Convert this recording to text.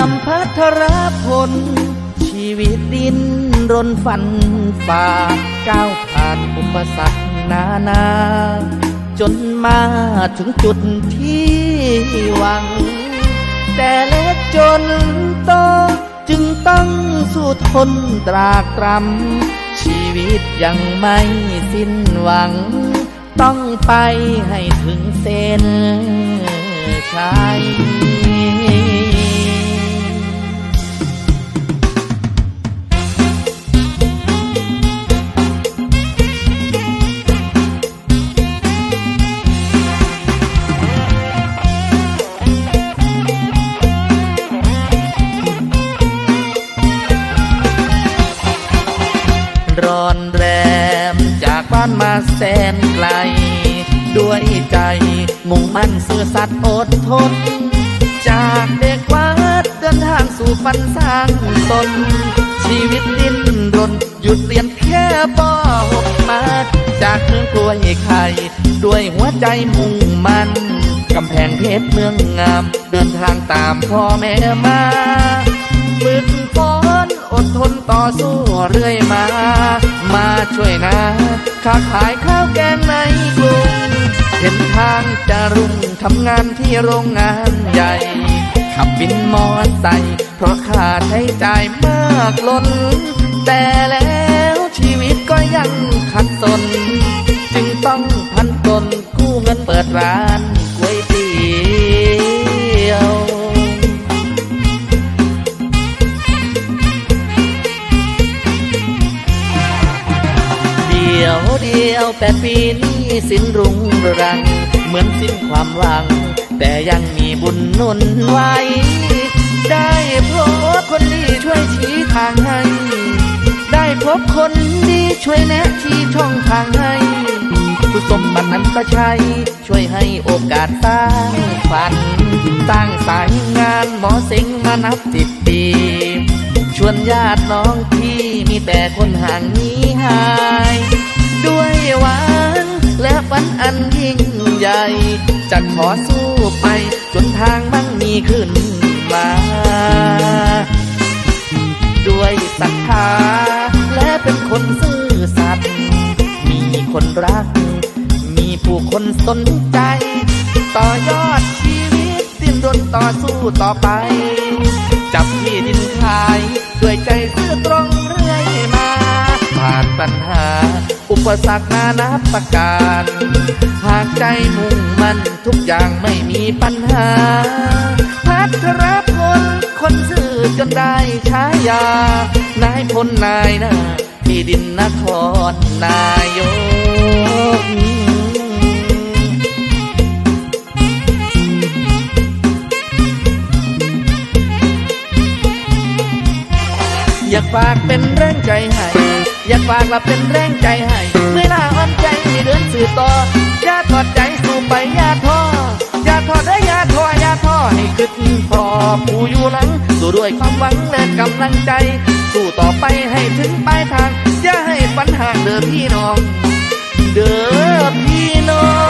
ทรพล ชีวิตดินรนฝันฝ่าก้าวผ่านอุปสรรคนานา จนมาถึงจุดที่หวัง แต่เล็กจนโตจึงต้องสู้ทนตรากตรำชีวิตยังไม่สิ้นหวัง ต้องไปให้ถึงเส้นชัย ม จากบ้านมาแสนไกล ด้วยใจมุ่งมั่นซื่อสัตย์อดทน จากเด็กวัดเดินทางสู่ฝันสร้างตนชีวิตดิ้นรนหยุดเรียนแค่ปหกมา จากเมืองกล้วยไข่ด้วยหัวใจมุ่งมั่นกำแพงเพชรเมืองงาม เดินทางตามพ่อแม่มา ช่วยนะค้าขายข้าวแกงในกรุงเห็นทางจะรุ่งทำงานที่โรงงานใหญ่ ขับบินมอไซค์เพราะค่าใช้จ่ายมากล้น แต่แล้วชีวิตก็ยังขัดสน จึงต้องพันตนกู้เงินเปิดร้าน ดียวเดียวแปดปีนี้สิ้นรุ่งรืองเหมือนสิ้นความหวัง แต่ยังมีบุญนุนไว้ ได้พบคนดีช่วยชี้ทางให้ ได้พบคนดีช่วยแนะชี้ช่องทางให้ผู้สมบัตินั้นก็ใช่ช่วยให้โอกาสสร้างฝันสร้งสายงานหมอเซ็งมานับสิบปีชวนญาติน้องที่มีแต่คนห่างนี้หาย ด้วยหวังและฝันอันยิ่งใหญ่ จะขอสู้ไป จนทางมั่งมีขึ้นมา ด้วยศรัทธาและเป็นคนซื่อสัตย์มีคนรัก มีผู้คนสนใจ ต่อยอดชีวิตดิ้นรนต่อสู้ต่อไป จับที่ดินขาย ด้วยใจซื่อตรงเรื่อยมาผ่านปัญหา อุปสรรคนานาประการ หากใจมุ่งมั่นทุกอย่างไม่มีปัญหา พัทรพลคนซื่อจนได้ฉายา นายพลนายนาที่ดินนครนายกอยากฝากเป็นแรงใจให้ อยากฝากว่าเป็นแรงใจให้เมื่อลาอ่อนใจมีเดินสื่อต่ออย่าถอดใจสู่ไปอย่าท้ออย่าถอดได้อย่าท้ออย่าท้อให้ขึ้นพอผู้อยู่หลังสู้ด้วยความหวังและกำลังใจสู้ต่อไปให้ถึงปลายทางอย่าให้ฝันห่างเด้อพี่น้อง เด้อพี่น้อง